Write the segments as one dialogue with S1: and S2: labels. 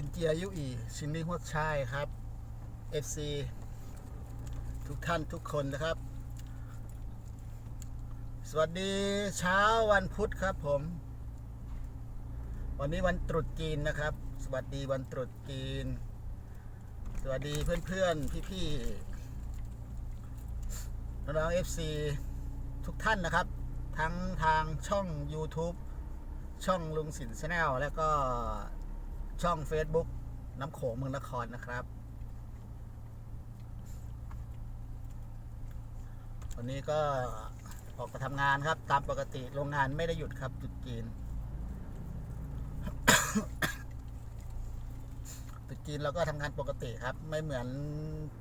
S1: สินเจียยุอีชินนิ่งหัวชายครับ FC ทุกท่านทุกคนนะครับ สวัสดีเช้าวันพุธครับผม วันนี้วันตรุษจีนนะครับ สวัสดีวันตรุษจีน สวัสดีเพื่อนๆ พี่ๆน้องๆ FC ทุกท่านนะครับ ทั้งทางช่อง YouTube ช่องลุงสินแนลแล้วก็ ช่อง Facebook น้ำโขงเมืองนครนะครับ วันนี้ก็ออกมาทำงานครับ ตามปกติโรงงานไม่ได้หยุดครับจุดจีนจุดจีนเราก็ทำงานปกติครับ ไม่เหมือน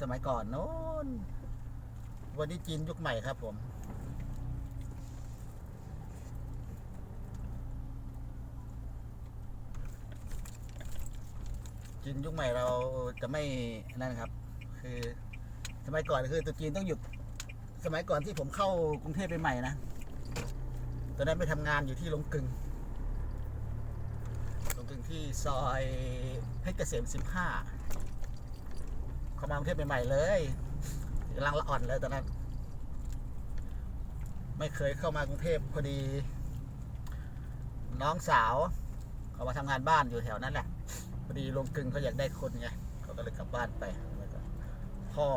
S1: สมัยก่อนโน้นวันนี้จีนยุคใหม่ครับผม จีนยุคใหม่เราจะไม่นั่นครับ คือสมัยก่อนคือตัวจีนต้องหยุด สมัยก่อนที่ผมเข้ากรุงเทพใหม่นะตอนนั้นไปทำงานอยู่ที่ลงกึงลงกึงที่ซอยเพชรเกษมสิบห้าเข้ามากรุงเทพใหม่ๆเลยกำลังละอ่อนเลยตอนนั้น ไม่เคยเข้ามากรุงเทพพอดี น้องสาวเขามาทำงานบ้านอยู่แถวนั้นแหละ อดีลงกึงเขาอยากได้คนไงเขาก็เลยกลับบ้านไปแล้วก็พ่อ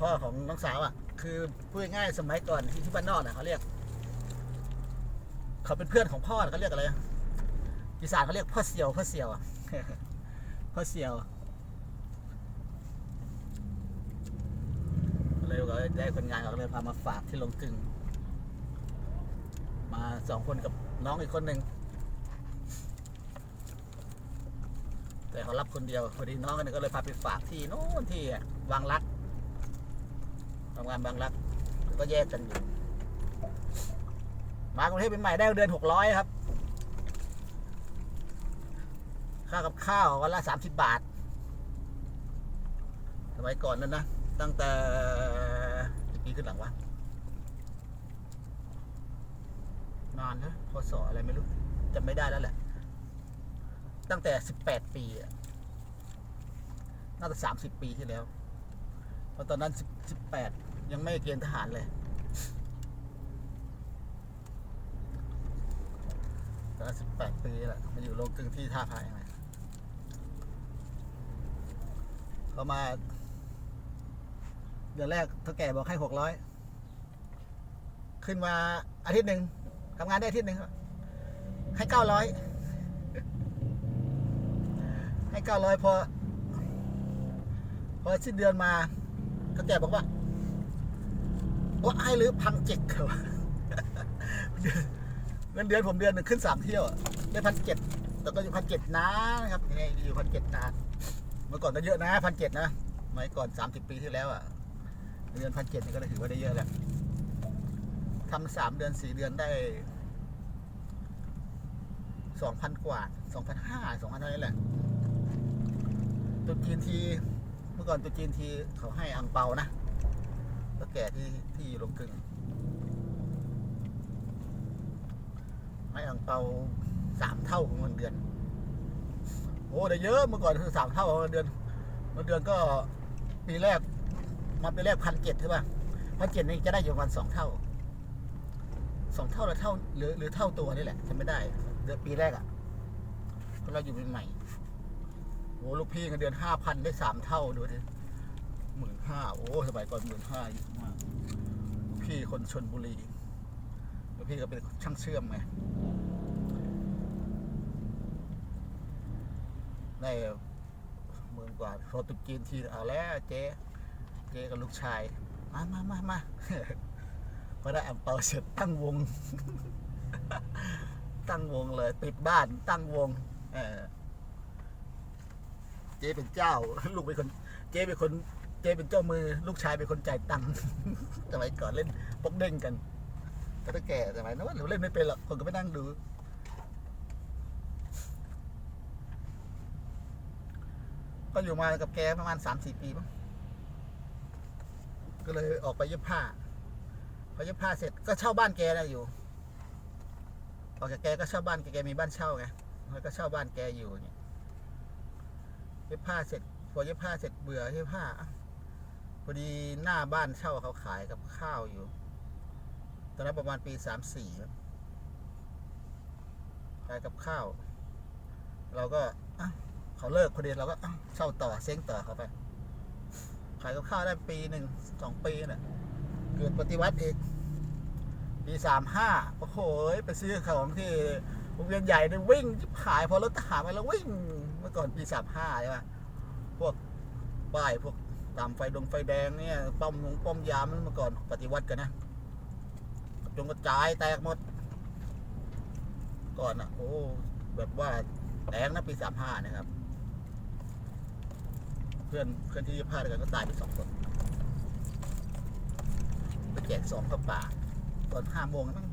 S1: พ่อของน้องสาวอะ คือพูดง่ายสมัยก่อนที่ที่บ้านนอกน่ะเขาเรียก เขาเป็นเพื่อนของพ่อเขาเรียกอะไรอีสานเขาเรียกพ่อเสี่ยวพ่อเสี่ยวอะพ่อเสี่ยวเลยก็ได้คนงานเขาเลยพามาฝากที่ลงกึงมาสองคนกับน้องอีกคนหนึ่ง แต่เขารับคนเดียวพอดีน้องคนนึงก็เลยพาไปฝากที่โน้นที่วังรักทำงานบางรักก็แยกกันอยู่ มากรุงเทพเป็นใหม่ได้เดือนหกร้อยครับ ค่ากับข้าววันละสามสิบบาทสมัยก่อนนั้นนะ ตั้งแต่ปีขึ้นหลังวะนานนะพศอะไรไม่รู้จำไม่ได้แล้วแหละ ตั้งแต่สิบแปดปีอะน่าจะสามสิบปีที่แล้ว เพราะตอนนั้นสิบสิบแปดยังไม่เกณฑ์ทหารเลยตอนนั้นสิบแปดปีแหละมาอยู่โรงกลึงที่ท่าพายนะเขามา เดือนแรกเท่าแก่บอกให้หกร้อยขึ้นมาอาทิตย์หนึ่งทำงานได้อาทิตย์หนึ่งให้เก้าร้อย ให้เก้าร้อยพอ พอสิ้นเดือนมาก็แกบอกว่าว่าให้หรือพังเจ็ดครับเงินเดือนผมเดือนหนึ่งขึ้นสามเที่ยวได้พันเจ็ดแต่ก็อยู่พันเจ็ดนะครับอยู่พันเจ็ดนานเมื่อก่อนก็เยอะนะพันเจ็ดนะสมัยก่อนสามสิบปีที่แล้วอะเดือนพันเจ็ดนี่ก็ถือว่าได้เยอะแล้วทำสามเดือนสี่เดือนได้สองพันกว่าสองพันห้าสองพันเท่านี้แหละ ตุจีนที เมื่อก่อนตุจีนทีเขาให้อังเปานะแล้วแก่ที่ที่อยู่ลงกึงให้อังเปาสามเท่าของเงินเดือน โอ้ได้เยอะเมื่อก่อนคือสามเท่าของเงินเดือนเงินเดือนก็ปีแรกมาปีแรกพันเจ็ดใช่ป่ะพันเจ็ดนี่จะได้อยู่ประมาณสองเท่าสองเท่าหรือเท่าหรือหรือเท่าตัวนี่แหละจำไม่ได้เดือนปีแรกอะเพราะเราอยู่ใหม่ โอ้ลูกพี่เงินเดือนห้าพันได้สามเท่าดูดิหมื่นห้าโอ้สมัยก่อนหมื่นห้าเยอะมากลูกพี่คนชนบุรีลูกพี่ก็เป็นช่างเชื่อมไงได้หมื่นกว่าพอตุกจีนทีเอาแล้วเจ๊เจ๊กับลูกชาย มามามามาพอได้แอมเปาเสร็จตั้งวง ตั้งวงเลยปิดบ้านตั้งวง เออ เจ๊เป็นเจ้า ลูกเป็นคน เจ๊เป็นคน เจ๊เป็นเจ้ามือ ลูกชายเป็นคนจ่ายตังค์สมัยก่อนเล่นปกเด้งกันก็ถ้าแก่สมัยนั้นหนูเล่นไม่เป็นหรอกคนก็ไม่นั่งดูก็อยู่มากับแกประมาณสามสี่ปีมั้งก็เลยออกไปเย็บผ้า พอเย็บผ้าเสร็จก็เช่าบ้านแกนะอยู่ ออกจากแกก็เช่าบ้านแกแกมีบ้านเช่าไงแล้วก็เช่าบ้านแกอยู่เนี่ย เย็บผ้าเสร็จพอเย็บผ้าเสร็จเบื่อเย็บผ้าพอดีหน้าบ้านเช่าเขาขายกับข้าวอยู่ ตอนนั้นประมาณปีสามสี่ขายกับข้าว เราก็เขาเลิกพอดีเราก็เช่าต่อเซ้งต่อเขาไป ขายกับข้าวได้ปีหนึ่งสองปีน่ะเกิดปฏิวัติอีกปีสามห้าโอ้โหไปซื้อของที่ งเวียนใหญ่เนี่ยวิ่งขายพอรถทหารมาแล้ววิ่งเมื่อก่อนปีสามห้าใช่ไหมพวกป้ายพวกตามไฟดงไฟแดงเนี่ยป้อมนงป้อมยามเมื่อก่อนปฏิวัติกันนะจงกระจายแตกหมด ก่อนอะ โอ้แบบว่าแดงนะปีสามห้านะครับ เพื่อนเพื่อนที่พลาดกันก็ตายไปสองคนไปแจกสองเข้าป่าตอนห้าโมงนั่ง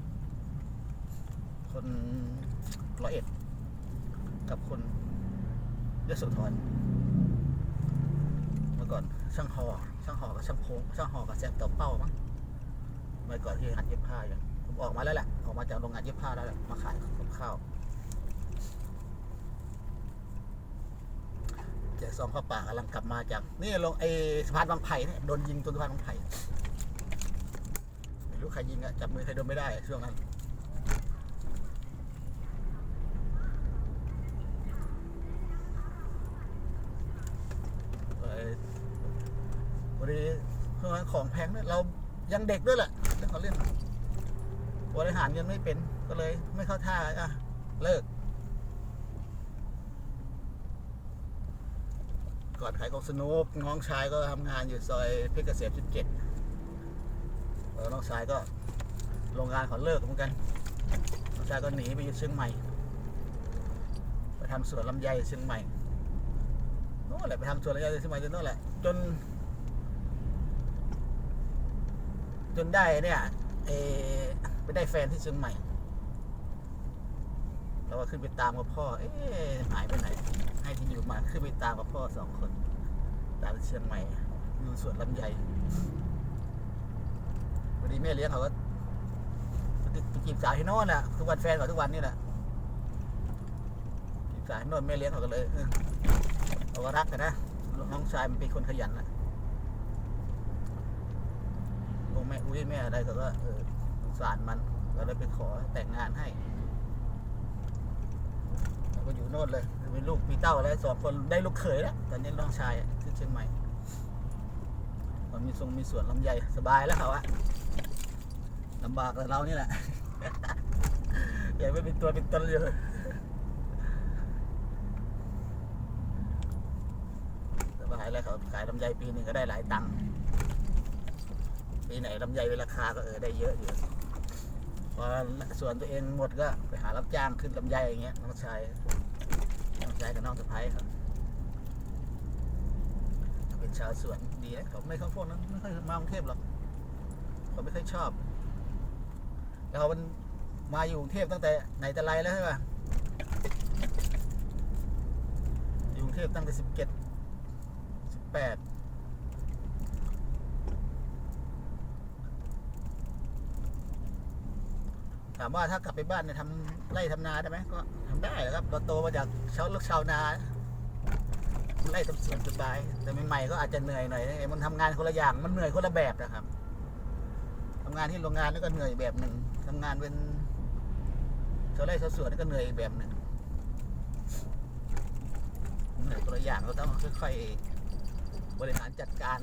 S1: คนร้อยเอ็ด กับคนยโสธรเมื่อก่อนช่างหอช่างหอกับช่างโค้งช่างหอกับแซมต่อเป้ามั้งเมื่อก่อนที่หัดเย็บผ้าอยู่ผมออกมาแล้วแหละออกมาจากโรงงานเย็บผ้าแล้วแหละมาขายกับข้าวแจกซองข้าป่ากำลังกลับมาจากนี่ลงไอ้สะพานบางไผ่เนี่ยโดนยิงตรงสะพานบางไผ่ไม่รู้ใครยิงอะจับมือใครโดนไม่ได้ช่วงนั้น เอ่อพอ ดีช่วงนั้นของแพงด้วยเรายังเด็กด้วยแหละเรื่องของเรื่องบริหารเงินไม่เป็นก็เลย ไม่เข้าท่าอะเลิกก่อนขายของสนุกน้องชายก็ทำงานอยู่ซอยเพชรเกษม17แล้วน้องชายก็โรงงานเขาเลิกเหมือนกันน้องชายก็หนีไปอยู่เชียงใหม่ไปทำสวนลำไยเชียงใหม่โน่นแหละไปทำสวนลำไยเชียงใหม่จนโน่นแหละจน จนได้เนี่ยเอไปได้แฟนที่เชียงใหม่เราก็ขึ้นไปตามกับพ่อ เอ๊ะหายไปไหน ให้ที่อยู่มาขึ้นไปตามกับพ่อสองคน ตามเชียงใหม่อยู่สวนลำไยพอดีแม่เลี้ยงเขาก็ไปจีบสาวที่โน่นน่ะทุกวันแฟนเขาทุกวันนี่แหละจีบสาวที่โน่นแม่เลี้ยงเขาก็เลยเออเขาก็รักกันนะน้องชายมันเป็นคนขยันนะ พวกแม่อุ้ยแม่อะไรเขาก็เออสงสารมันก็เลยไปขอแต่งงานให้แล้วก็อยู่โน่นเลยมีลูกมีเต้าแล้วสองคนได้ลูกเขยแล้วตอนนี้น้องชายอะที่เชียงใหม่มันมีทรงมีสวนลำไยสบายแล้วเขาอะลำบากแต่เรานี่แหละอย่าไปเป็นตัวเป็นตนเลยสบายแล้วเขาขายลำไยปีหนึ่งก็ได้หลายตังค์ ปีไหนลำไยราคาก็เออได้เยอะอยู่พอส่วนตัวเองหมดก็ไปหารับจ้างขึ้นลำไยอย่างเงี้ยน้องชายน้องชายกับน้องสะพ้ายครับเป็นชาวสวนดีนะเขาไม่เข้าพวกนั้นไม่ค่อยมากรุงเทพหรอกเขาไม่ค่อยชอบเรามันมาอยู่กรุงเทพตั้งแต่ไหนแต่ไรแล้วใช่ป่ะอยู่กรุงเทพตั้งแต่สิบเจ็ดสิบแปด ถามว่าถ้ากลับไปบ้านเนี่ยทำไร่ทำนาได้ไหมก็ทำได้ครับเราโตมาจากชาวลูกชาวนาไร่ทำสวนสบาย แต่ใหม่ๆก็อาจจะเหนื่อยหน่อยมันทำงานคนละอย่างมันเหนื่อยคนละแบบนะครับทำงานที่โรงงานนี่ก็เหนื่อยแบบหนึ่งทำงานเป็นชาวไร่ชาวสวนนี่ก็เหนื่อยแบบหนึ่งเหนื่อยตัวละอย่างเราต้องค่อยๆบริหารจัดการ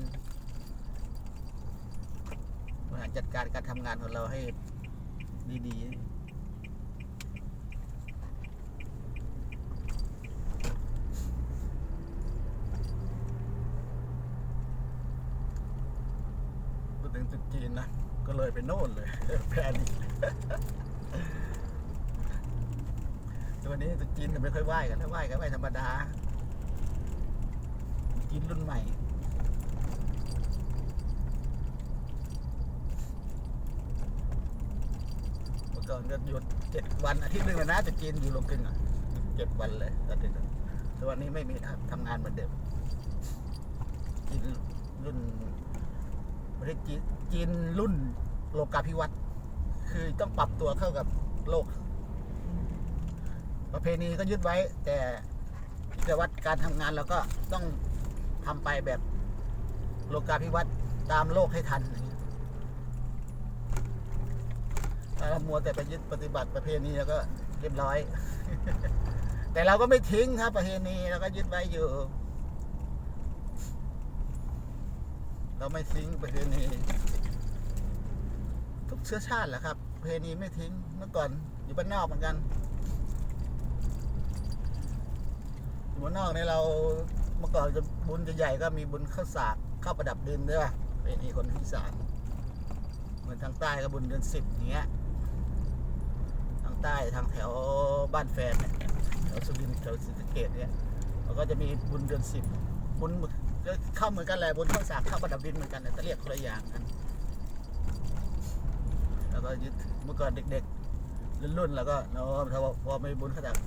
S1: บริหารจัดการการทำงานของเราให้ ดีๆพูดถึงจุดจีนนะ ก็เลยไปโน่นเลยแพนิคแต่วันนี้ตุ๊จีนก็ไม่ค่อยไหว้กันถ้าไหว้ก็ไหว้ธรรมดาจีนรุ่นใหม่ เมื่อ ก่อนก็หยุดเจ็ดวันอาทิตย์หนึ่งอะนะจีนอยู่ลงกึ่งอะเจ็ดวันเลยอาทิตย์แต่วันนี้ไม่มีครับทำงานเหมือนเดิมจีนรุ่นประเทศจีนจีนรุ่นโลกาภิวัตน์คือต้องปรับตัวเข้ากับโลก ประเพณีก็ยึดไว้ แต่กิจวัตรการทำงานเราก็ต้องทำไปแบบโลกาภิวัตน์ตามโลกให้ทันอย่างเงี้ยถ้า เรามัวแต่ไปยึดปฏิบัติประเพณีแล้วก็เรียบร้อย แต่เราก็ไม่ทิ้งครับประเพณีเราก็ยึดไว้อยู่ เราไม่ทิ้งประเพณี ทุกเชื้อชาติแหละครับประเพณีไม่ทิ้งเมื่อก่อนอยู่บ้านนอกเหมือนกันอยู่บ้านนอกเนี่ยเราเมื่อก่อนจะบุญจะใหญ่ก็มีบุญข้าวสากข้าวประดับดินด้วยป่ะประเพณีคนอีสานเหมือนทางใต้ก็บุญเดือนสิบอย่างเงี้ย ใต้ทางแถวบ้านแฟนเนี่ยแถวสุรินทร์แถวศรีสะเกดเนี่ยเราก็จะมีบุญเดือนสิบบุญก็เข้าเหมือนกันแหละบุญข้าวสากข้าวประดับดินเหมือนกันแต่เรียกคนละอย่างกันแล้วก็ยึดเมื่อก่อนเด็กๆรุ่นๆแล้วก็เนาะพอพอไม่บุญข้าก